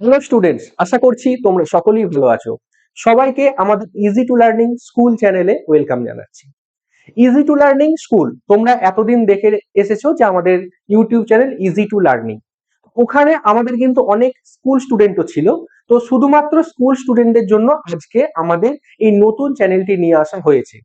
Hello students আশা করছি তোমরা সকলেই ভালো আছো। সবাইকে আমাদের ইজি টু লার্নিং স্কুল চ্যানেলে ওয়েলকাম জানাচ্ছি। ইজি টু লার্নিং স্কুল তোমরা এতদিন দেখে এসেছ যে আমাদের YouTube channel easy to learning ওখানে আমাদের কিন্তু অনেক স্কুল স্টুডেন্টও ছিল। তো শুধুমাত্র স্কুল স্টুডেন্টদের জন্য আজকে আমাদের এই নতুন চ্যানেলটি নিয়ে আসা হয়েছে।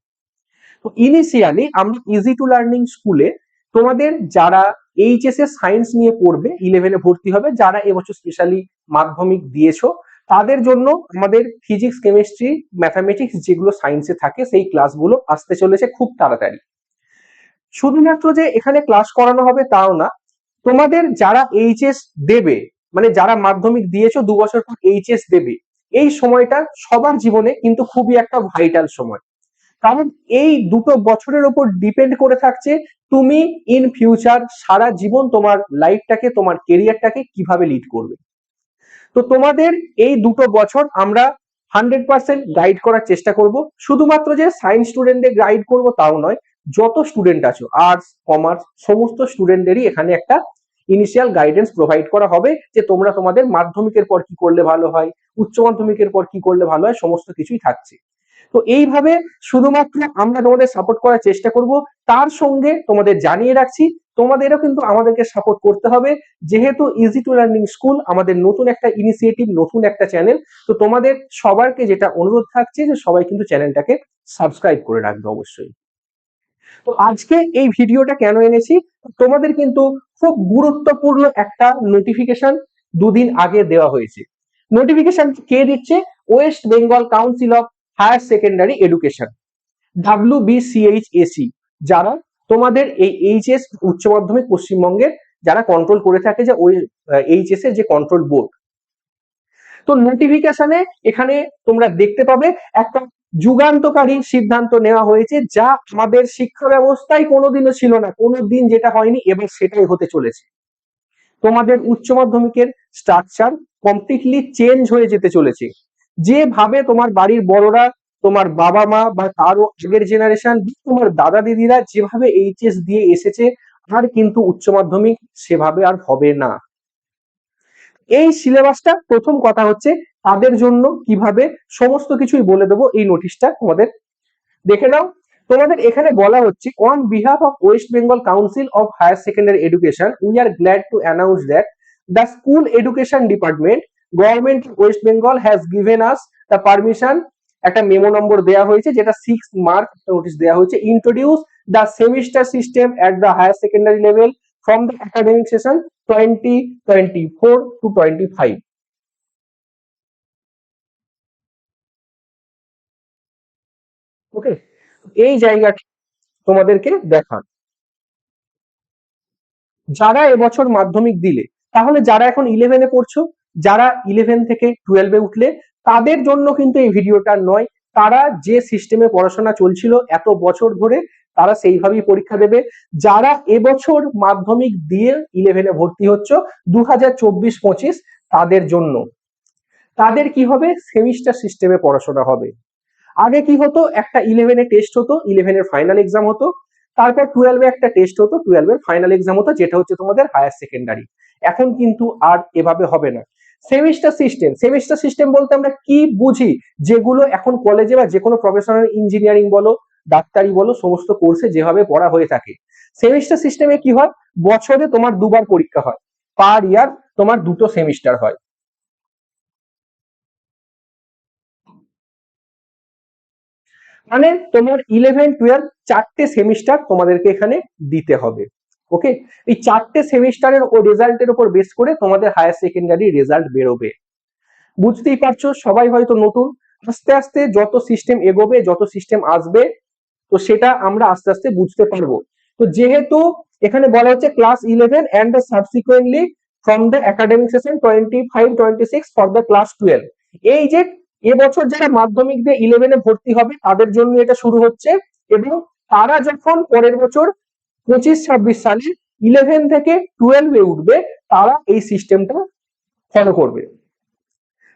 তো ইনিশিয়ালি আমরা ইজি টু লার্নিং স্কুলে তোমাদের যারা এইচএস এ সায়েন্স নিয়ে পড়বে ইলেভেনে ভর্তি হবে, যারা এবছর স্পেশালি মাধ্যমিক দিয়েছ, তাদের জন্য আমাদের ফিজিক্স কেমিস্ট্রি ম্যাথামেটিক্স যেগুলো সায়েন্সে থাকে, সেই ক্লাসগুলো আসতে চলেছে খুব তাড়াতাড়ি। শুধুমাত্র যে এখানে ক্লাস করানো হবে তাও না, তোমাদের যারা এইচএস দেবে মানে যারা মাধ্যমিক দিয়েছ, দু বছর পর এইচএস দেবে, এই সময়টা সবার জীবনে কিন্তু খুবই একটা ভাইটাল সময়। কারণ এই দুটো বছরের উপর ডিপেন্ড করে থাকছে তুমি ইন ফিউচার সারা জীবন তোমার লাইফটাকে তোমার কেরিয়ারটাকে কীভাবে লিড করবে। তো তোমাদের এই দুটো বছর আমরা হান্ড্রেড পার্সেন্ট গাইড করার চেষ্টা করব। শুধুমাত্র যে সায়েন্স স্টুডেন্টদের গাইড করব তাও নয়, যত স্টুডেন্ট আছো আর্টস কমার্স সমস্ত স্টুডেন্টদেরই এখানে একটা ইনিশিয়াল গাইডেন্স প্রোভাইড করা হবে যে তোমরা তোমাদের মাধ্যমিকের পর কি করলে ভালো হয়, উচ্চ মাধ্যমিকের পর কি করলে ভালো হয়, সমস্ত কিছুই থাকছে। তো এইভাবে শুধুমাত্র আমরা তোমাদের সাপোর্ট করার চেষ্টা করব। তার সঙ্গে তোমাদের জানিয়ে রাখছি, তোমাদেরও কিন্তু আমাদেরকে সাপোর্ট করতে হবে। যেহেতু ইজি টু লার্নিং স্কুল আমাদের নতুন একটা ইনিশিয়েটিভ নতুন একটা চ্যানেল তো তোমাদের সবারকে যেটা অনুরোধ থাকছে যে সবাই কিন্তু চ্যানেলটাকে সাবস্ক্রাইব করে রাখবে অবশ্যই। তো আজকে এই ভিডিওটা কেন এনেছি? তোমাদের কিন্তু খুব গুরুত্বপূর্ণ একটা নোটিফিকেশন দুদিন আগে দেওয়া হয়েছে। নোটিফিকেশন কে দিচ্ছে? West Bengal council of higher secondary education. W BCHSE যারা তোমাদের এই এইচএস উচ্চ মাধ্যমিক পশ্চিমবঙ্গের যারা কন্ট্রোল করে থাকে যে ওই এইচএস এর যে কন্ট্রোল বোর্ড তো নোটিফিকেশনে এখানে তোমরা দেখতে পাবে একটা যুগান্তকারী সিদ্ধান্ত নেওয়া হয়েছে যা আমাদের শিক্ষা ব্যবস্থায় কোনোদিনও ছিল না, কোনোদিন যেটা হয়নি এবার সেটাই হতে চলেছে। তোমাদের উচ্চ মাধ্যমিকের স্ট্রাকচার কমপ্লিটলি চেঞ্জ হয়ে যেতে চলেছে। যেভাবে তোমার বাড়ির বড়রা, তোমার বাবা মা বা তারও আগের জেনারেশন তোমার দাদা দিদিরা যেভাবে এইচএস দিয়ে এসেছে, আর কিন্তু উচ্চ মাধ্যমিক সেভাবে আর হবে না। এই সিলেবাসটা প্রথম কথা হচ্ছে তাদের জন্য কীভাবে সমস্ত কিছুই বলে দেবো, এই নোটিশটা তোমাদের। দেখে নাও, তোমাদের এখানে বলা হচ্ছে on behalf of West Bengal council of higher secondary education we are glad to announce that the school education department government West Bengal has given us the permission একটা মেমো নম্বর দেওয়া হয়েছে, যেটা সিক্স মার্ক নোটিশ দেওয়া হয়েছে। Introduce the semester system at the higher secondary level from the academic session twenty twenty four to twenty five five okay জায়গাটা তোমাদেরকে দেখান। যারা এবছর মাধ্যমিক দিলে, তাহলে যারা এখন ইলেভেনে পড়ছো যারা ইলেভেন থেকে টুয়েলভে উঠলে, তাদের জন্য কিন্তু এই ভিডিওটা নয়। তারা যে সিস্টেমে পড়াশোনা চলছিল এত বছর ধরে, তারা সেইভাবেই পরীক্ষা দেবে। যারা এবছর মাধ্যমিক দিয়ে ইলেভেনে ভর্তি হচ্ছ দু হাজার তাদের জন্য। তাদের কি হবে? সেমিস্টার সিস্টেমে পড়াশোনা হবে। আগে কি হতো? একটা ইলেভেনে টেস্ট হতো ইলেভেনের ফাইনাল এক্সাম হতো। তারপর টুয়েলভে একটা টেস্ট হতো টুয়েলভের ফাইনাল এক্সাম হতো, যেটা হচ্ছে তোমাদের হায়ার সেকেন্ডারি এখন কিন্তু আর এভাবে হবে না। Semester system. সেমিস্টার সিস্টেম বলতে আমরা কি বুঝি? যেগুলো এখন কলেজে বা যে কোনো প্রফেশনাল ইঞ্জিনিয়ারিং বলো, ডাক্তারি বলো, সমস্ত কোর্সে যেভাবে পড়া হয়ে থাকে। সেমিস্টার সিস্টেমে কি হয়? বছরে তোমার দুবার পরীক্ষা হয়। পার ইয়ার তোমার দুটো সেমিস্টার হয়। মানে তোমার ইলেভেন টুয়েলভ চারটে সেমিস্টার তোমাদেরকে এখানে দিতে হবে। ওকে এই চারটে সেমিস্টারের ও রেজাল্টের উপর বেস করে তোমাদের হায়ার সেকেন্ডারি রেজাল্ট বেরোবে। বুঝতেই পারছ? সবাই হয়তো নতুন। আস্তে আস্তে যত সিস্টেম এগোবে, যত সিস্টেম আসবে, তো সেটা আমরা আস্তে আস্তে বুঝতে পারব। তো যেহেতু এখানে বলা হচ্ছে class eleven and subsequently from the academic session twenty five twenty six for the class twelve এই যে এবছর যারা মাধ্যমিক দিয়ে ইলেভেনে ভর্তি হবে, তাদের জন্য এটা শুরু হচ্ছে এবং তারা যখন পরের বছর পঁচিশ, ছাব্বিশ সালে ইলেভেন থেকে টুয়েলভে উঠবে, তারা এই সিস্টেমটা ফলো করবে।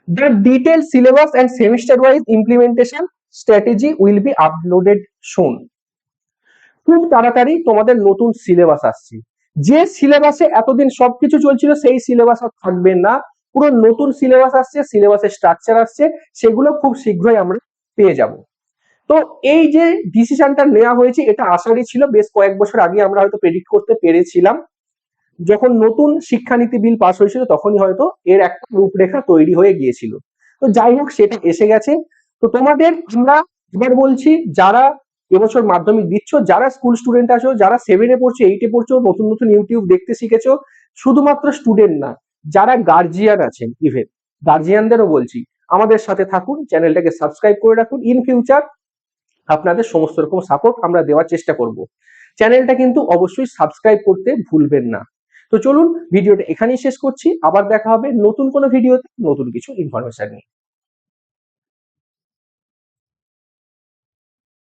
The detail syllabus and semester wise implementation strategy will be uploaded soon খুব তাড়াতাড়ি তোমাদের নতুন সিলেবাস আসছে। যে সিলেবাসে এতদিন সবকিছু চলছিল, সেই সিলেবাস আর থাকবে না। পুরো নতুন সিলেবাস আসছে সিলেবাসের স্ট্রাকচার আসছে, সেগুলো খুব শীঘ্রই আমরা পেয়ে যাব। তো এই যে ডিসিশনটা নেওয়া হয়েছে, এটা আশারই ছিল, বেশ কয়েক বছর আগে আমরা হয়তো প্রেডিক্ট করতে পেরেছিলাম। যখন নতুন শিক্ষানীতি বিল পাস হয়েছিল, তখনই হয়তো এর একটা রূপরেখা তৈরি হয়ে গিয়েছিল। তো যাই হোক, সেটা এসে গেছে। তো তোমাদের আমরা এবার বলছি, যারা এবছর মাধ্যমিক দিচ্ছ, যারা স্কুল স্টুডেন্ট আছো, যারা সেভেনে পড়ছো এইটে পড়ছো, নতুন নতুন ইউটিউব দেখতে শিখেছো, শুধুমাত্র স্টুডেন্ট না, যারা গার্জিয়ান আছেন ইভেন গার্জিয়ানদেরও বলছি, আমাদের সাথে থাকুন চ্যানেলটাকে সাবস্ক্রাইব করে রাখুন। ইন ফিউচার আপনাদের সমস্ত রকম সাপোর্ট আমরা দেওয়ার চেষ্টা করব। চ্যানেলটা কিন্তু অবশ্যই সাবস্ক্রাইব করতে ভুলবেন না। তো চলুন, ভিডিওটা এখানেই শেষ করছি। আবার দেখা হবে নতুন কোনো ভিডিওতে নতুন কিছু ইনফরমেশন নিয়ে।